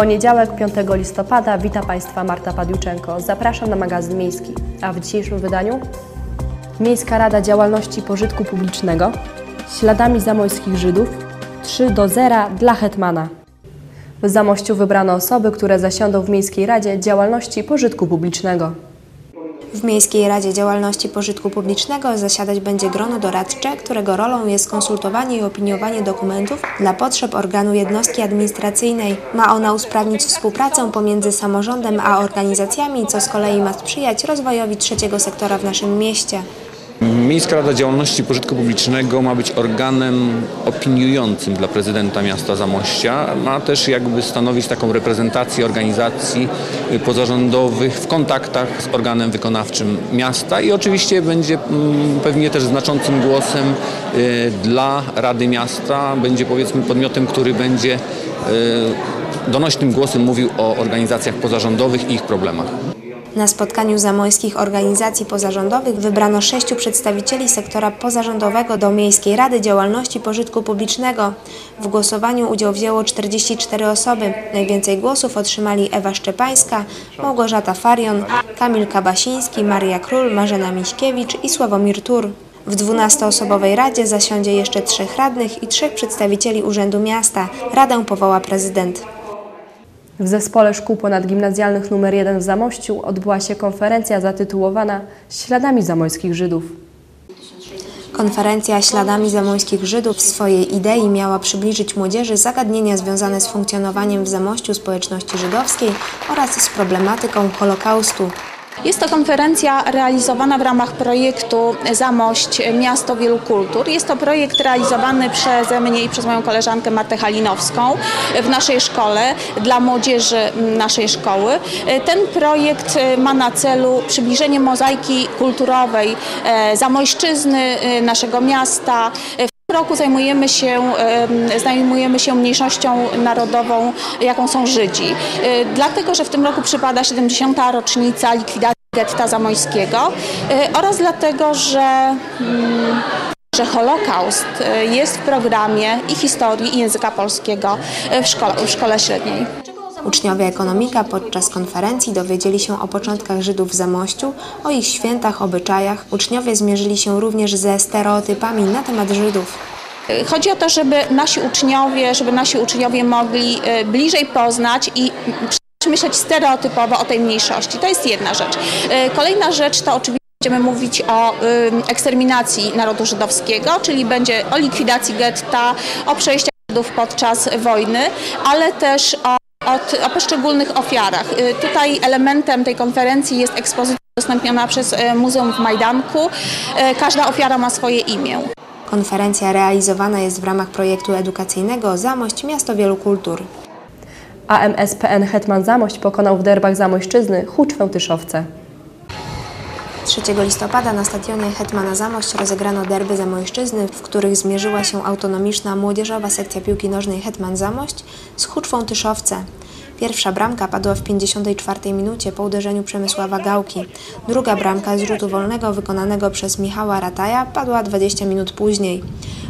poniedziałek, 5 listopada. Witam Państwa Marta Padiuczenko. Zapraszam na magazyn miejski. A w dzisiejszym wydaniu Miejska Rada Działalności Pożytku Publicznego śladami zamojskich Żydów 3 do 0 dla Hetmana. W Zamościu wybrano osoby, które zasiądą w Miejskiej Radzie Działalności Pożytku Publicznego. W Miejskiej Radzie Działalności Pożytku Publicznego zasiadać będzie grono doradcze, którego rolą jest konsultowanie i opiniowanie dokumentów dla potrzeb organu jednostki administracyjnej. Ma ona usprawnić współpracę pomiędzy samorządem a organizacjami, co z kolei ma sprzyjać rozwojowi trzeciego sektora w naszym mieście. Miejska Rada Działalności Pożytku Publicznego ma być organem opiniującym dla prezydenta miasta Zamościa. Ma też jakby stanowić taką reprezentację organizacji pozarządowych w kontaktach z organem wykonawczym miasta i oczywiście będzie mm, pewnie też znaczącym głosem y, dla Rady Miasta. Będzie powiedzmy podmiotem, który będzie y, donośnym głosem mówił o organizacjach pozarządowych i ich problemach. Na spotkaniu zamojskich organizacji pozarządowych wybrano sześciu przedstawicieli sektora pozarządowego do Miejskiej Rady Działalności Pożytku Publicznego. W głosowaniu udział wzięło 44 osoby. Najwięcej głosów otrzymali Ewa Szczepańska, Małgorzata Farion, Kamil Kabasiński, Maria Król, Marzena Miśkiewicz i Sławomir Tur. W 12-osobowej Radzie zasiądzie jeszcze trzech radnych i trzech przedstawicieli Urzędu Miasta. Radę powoła prezydent. W Zespole Szkół Ponadgimnazjalnych nr 1 w Zamościu odbyła się konferencja zatytułowana Śladami zamojskich Żydów. Konferencja Śladami Zamojskich Żydów w swojej idei miała przybliżyć młodzieży zagadnienia związane z funkcjonowaniem w Zamościu społeczności żydowskiej oraz z problematyką Holokaustu. Jest to konferencja realizowana w ramach projektu Zamość Miasto Wielu Kultur. Jest to projekt realizowany przeze mnie i przez moją koleżankę Martę Halinowską w naszej szkole, dla młodzieży naszej szkoły. Ten projekt ma na celu przybliżenie mozaiki kulturowej e, Zamojszczyzny, e, naszego miasta. Roku zajmujemy się, em, zajmujemy się mniejszością narodową, jaką są Żydzi. E, Dlatego, że w tym roku przypada 70. rocznica likwidacji getta zamojskiego e, oraz dlatego, że, mm, że Holokaust e, jest w programie i historii i języka polskiego e, w szkole, w szkole średniej. Uczniowie ekonomika podczas konferencji dowiedzieli się o początkach Żydów w Zamościu, o ich świętach, obyczajach. Uczniowie zmierzyli się również ze stereotypami na temat Żydów. Chodzi o to, żeby nasi uczniowie, żeby nasi uczniowie mogli bliżej poznać i myśleć stereotypowo o tej mniejszości. To jest jedna rzecz. E, Kolejna rzecz to oczywiście będziemy mówić o ym, eksterminacji narodu żydowskiego, czyli będzie o likwidacji getta, o przejściach Żydów podczas wojny, ale też o, o, o poszczególnych ofiarach. Y, Tutaj elementem tej konferencji jest ekspozycja udostępniona przez e, Muzeum w Majdanku. Każda ofiara ma swoje imię. Konferencja realizowana jest w ramach projektu edukacyjnego Zamość Miasto Wielu Kultur. AMSPN Hetman Zamość pokonał w derbach Zamojszczyzny Huczwę Tyszowce. 3 listopada na stadionie Hetmana Zamość rozegrano derby Zamojszczyzny, w których zmierzyła się autonomiczna młodzieżowa sekcja piłki nożnej Hetman Zamość z Huczwą Tyszowce. Pierwsza bramka padła w 54 minucie po uderzeniu Przemysława Gałki. Druga bramka z rzutu wolnego wykonanego przez Michała Rataja padła 20 minut później.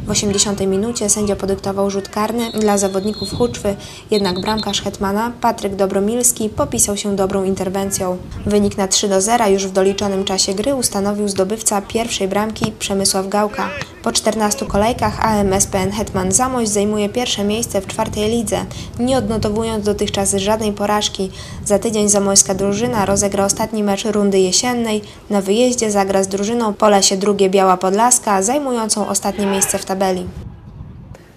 W 80 minucie sędzia podyktował rzut karny dla zawodników Huczwy, jednak bramkarz Hetmana, Patryk Dobromilski, popisał się dobrą interwencją. Wynik na 3 do 0 już w doliczonym czasie gry ustanowił zdobywca pierwszej bramki Przemysław Gałka. Po 14 kolejkach AMSPN Hetman Zamość zajmuje pierwsze miejsce w czwartej lidze, nie odnotowując dotychczas żadnej porażki. Za tydzień zamojska drużyna rozegra ostatni mecz rundy jesiennej. Na wyjeździe zagra z drużyną Polesie II Biała Podlaska, zajmującą ostatnie miejsce w tabeli.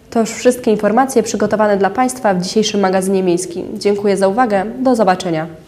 To już wszystkie informacje przygotowane dla Państwa w dzisiejszym magazynie miejskim. Dziękuję za uwagę. Do zobaczenia.